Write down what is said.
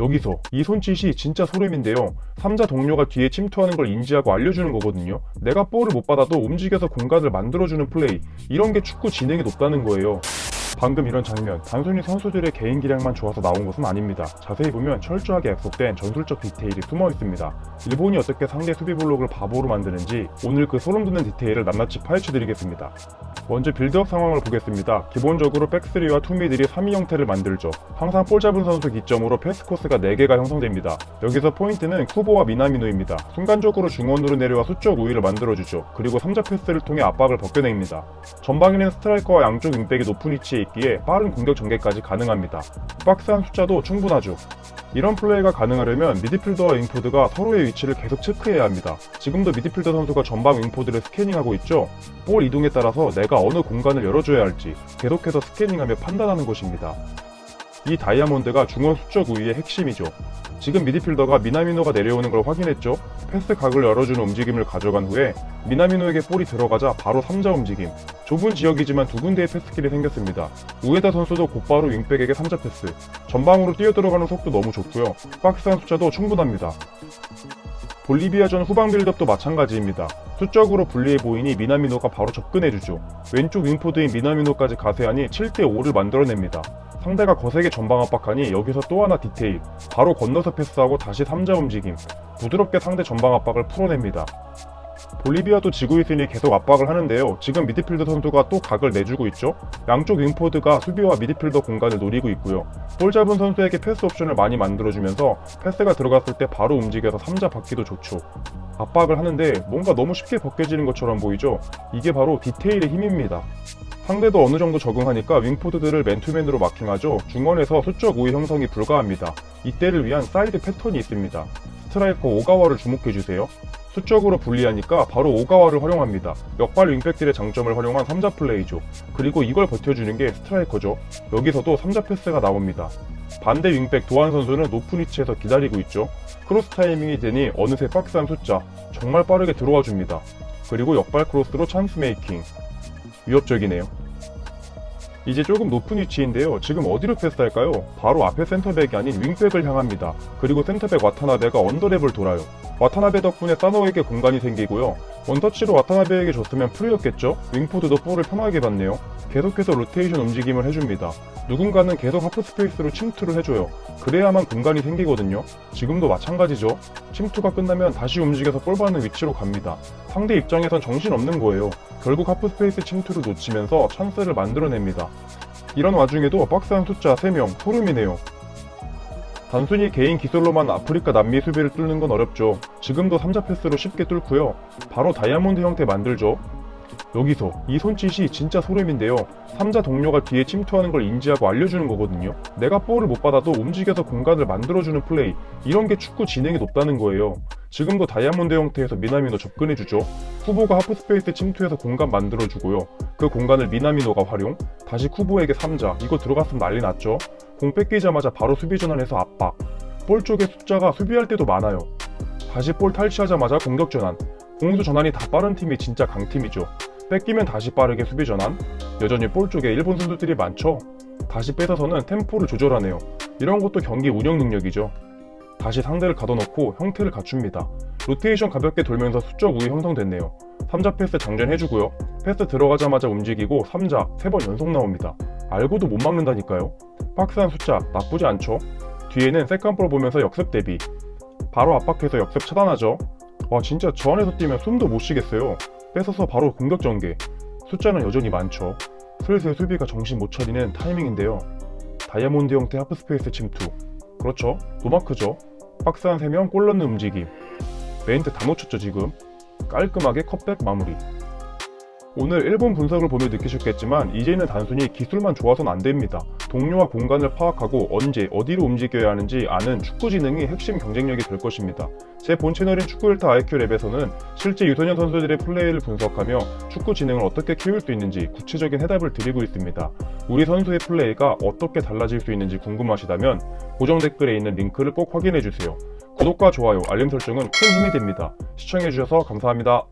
여기서 이 손짓이 진짜 소름인데요. 삼자 동료가 뒤에 침투하는 걸 인지하고 알려주는 거거든요. 내가 볼을 못 받아도 움직여서 공간을 만들어주는 플레이. 이런 게 축구 진행이 높다는 거예요. 방금 이런 장면, 단순히 선수들의 개인 기량만 좋아서 나온 것은 아닙니다. 자세히 보면 철저하게 약속된 전술적 디테일이 숨어 있습니다. 일본이 어떻게 상대 수비 블록을 바보로 만드는지 오늘 그 소름 돋는 디테일을 낱낱이 파헤쳐 드리겠습니다. 먼저 빌드업 상황을 보겠습니다. 기본적으로 백스리와 투미들이 3위 형태를 만들죠. 항상 볼 잡은 선수 기점으로 패스 코스가 4개가 형성됩니다. 여기서 포인트는 쿠보와 미나미노입니다. 순간적으로 중원으로 내려와 수적 우위를 만들어주죠. 그리고 3자 패스를 통해 압박을 벗겨냅니다. 전방에는 스트라이커와 양쪽 윙백이 높은 위치에 있기에 빠른 공격 전개까지 가능합니다. 박스한 숫자도 충분하죠. 이런 플레이가 가능하려면 미드필더와 윙포드가 서로의 위치를 계속 체크해야 합니다. 지금도 미드필더 선수가 전방 윙포드를 스캐닝하고 있죠. 볼 이동에 따라서 내가 어느 공간을 열어줘야 할지 계속해서 스캐닝하며 판단하는 것입니다. 이 다이아몬드가 중원 수적 우위의 핵심이죠. 지금 미드필더가 미나미노가 내려오는 걸 확인했죠. 패스 각을 열어주는 움직임을 가져간 후에 미나미노에게 볼이 들어가자 바로 3자 움직임. 좁은 지역이지만 두 군데의 패스길이 생겼습니다. 우에다 선수도 곧바로 윙백에게 3자 패스. 전방으로 뛰어들어가는 속도 너무 좋고요. 박스 한 숫자도 충분합니다. 볼리비아전 후방 빌드업도 마찬가지입니다. 수적으로 불리해 보이니 미나미노가 바로 접근해주죠. 왼쪽 윙포드인 미나미노까지 가세하니 7대5를 만들어냅니다. 상대가 거세게 전방 압박하니 여기서 또 하나 디테일. 바로 건너서 패스하고 다시 3자 움직임. 부드럽게 상대 전방 압박을 풀어냅니다. 볼리비아도 지고 있으니 계속 압박을 하는데요. 지금 미드필더 선수가 또 각을 내주고 있죠. 양쪽 윙포드가 수비와 미드필더 공간을 노리고 있고요. 볼 잡은 선수에게 패스 옵션을 많이 만들어주면서 패스가 들어갔을 때 바로 움직여서 3자 받기도 좋죠. 압박을 하는데 뭔가 너무 쉽게 벗겨지는 것처럼 보이죠? 이게 바로 디테일의 힘입니다. 상대도 어느 정도 적응하니까 윙포드들을 맨투맨으로 마킹하죠. 중원에서 수적 우위 형성이 불가합니다. 이때를 위한 사이드 패턴이 있습니다. 스트라이커 오가와를 주목해주세요. 수적으로 불리하니까 바로 오가와를 활용합니다. 역발 윙백들의 장점을 활용한 3자 플레이죠. 그리고 이걸 버텨주는 게 스트라이커죠. 여기서도 3자 패스가 나옵니다. 반대 윙백 도한 선수는 높은 위치에서 기다리고 있죠. 크로스 타이밍이 되니 어느새 박스한 숫자 정말 빠르게 들어와 줍니다. 그리고 역발 크로스로 찬스 메이킹. 위협적이네요. 이제 조금 높은 위치인데요. 지금 어디로 패스할까요? 바로 앞에 센터백이 아닌 윙백을 향합니다. 그리고 센터백 와타나베가 언더랩을 돌아요. 와타나베 덕분에 사노에게 공간이 생기고요. 원터치로 와타나베에게 줬으면 프리였겠죠? 윙포드도 볼을 편하게 받네요. 계속해서 로테이션 움직임을 해줍니다. 누군가는 계속 하프 스페이스로 침투를 해줘요. 그래야만 공간이 생기거든요. 지금도 마찬가지죠. 침투가 끝나면 다시 움직여서 볼 받는 위치로 갑니다. 상대 입장에선 정신없는 거예요. 결국 하프 스페이스 침투를 놓치면서 찬스를 만들어냅니다. 이런 와중에도 박스 한 숫자 3명, 소름이네요. 단순히 개인 기술로만 아프리카 남미 수비를 뚫는 건 어렵죠. 지금도 3자 패스로 쉽게 뚫고요. 바로 다이아몬드 형태 만들죠. 여기서 이 손짓이 진짜 소름인데요. 3자 동료가 뒤에 침투하는 걸 인지하고 알려주는 거거든요. 내가 볼을 못 받아도 움직여서 공간을 만들어주는 플레이. 이런 게 축구 진행이 높다는 거예요. 지금도 다이아몬드 형태에서 미나미노 접근해주죠. 후보가 하프스페이스 침투해서 공간 만들어주고요. 그 공간을 미나미노가 활용. 다시 쿠보에게 3자. 이거 들어갔으면 난리 났죠. 공 뺏기자마자 바로 수비 전환해서 압박. 볼 쪽에 숫자가 수비할 때도 많아요. 다시 볼 탈취하자마자 공격 전환. 공수 전환이 다 빠른 팀이 진짜 강팀이죠. 뺏기면 다시 빠르게 수비 전환. 여전히 볼 쪽에 일본 선수들이 많죠. 다시 뺏어서는 템포를 조절하네요. 이런 것도 경기 운영 능력이죠. 다시 상대를 가둬놓고 형태를 갖춥니다. 로테이션 가볍게 돌면서 수적 우위 형성됐네요. 3자 패스 장전해주고요. 패스 들어가자마자 움직이고 3자 3번 연속 나옵니다. 알고도 못 막는다니까요. 박스한 숫자 나쁘지 않죠? 뒤에는 세컨볼 보면서 역습 대비. 바로 압박해서 역습 차단하죠. 와 진짜 저 안에서 뛰면 숨도 못 쉬겠어요. 뺏어서 바로 공격 전개. 숫자는 여전히 많죠. 슬슬 수비가 정신 못 차리는 타이밍인데요. 다이아몬드 형태 하프스페이스 침투. 그렇죠. 노마크죠. 박스 한 3명 골 넣는 움직임. 메인트 다 놓쳤죠 지금. 깔끔하게 컵백 마무리. 오늘 일본 분석을 보며 느끼셨겠지만 이제는 단순히 기술만 좋아서는 안 됩니다. 동료와 공간을 파악하고 언제 어디로 움직여야 하는지 아는 축구 지능이 핵심 경쟁력이 될 것입니다. 제 본 채널인 축구일타 IQ 랩에서는 실제 유소년 선수들의 플레이를 분석하며 축구 지능을 어떻게 키울 수 있는지 구체적인 해답을 드리고 있습니다. 우리 선수의 플레이가 어떻게 달라질 수 있는지 궁금하시다면 고정 댓글에 있는 링크를 꼭 확인해 주세요. 구독과 좋아요, 알림 설정은 큰 힘이 됩니다. 시청해 주셔서 감사합니다.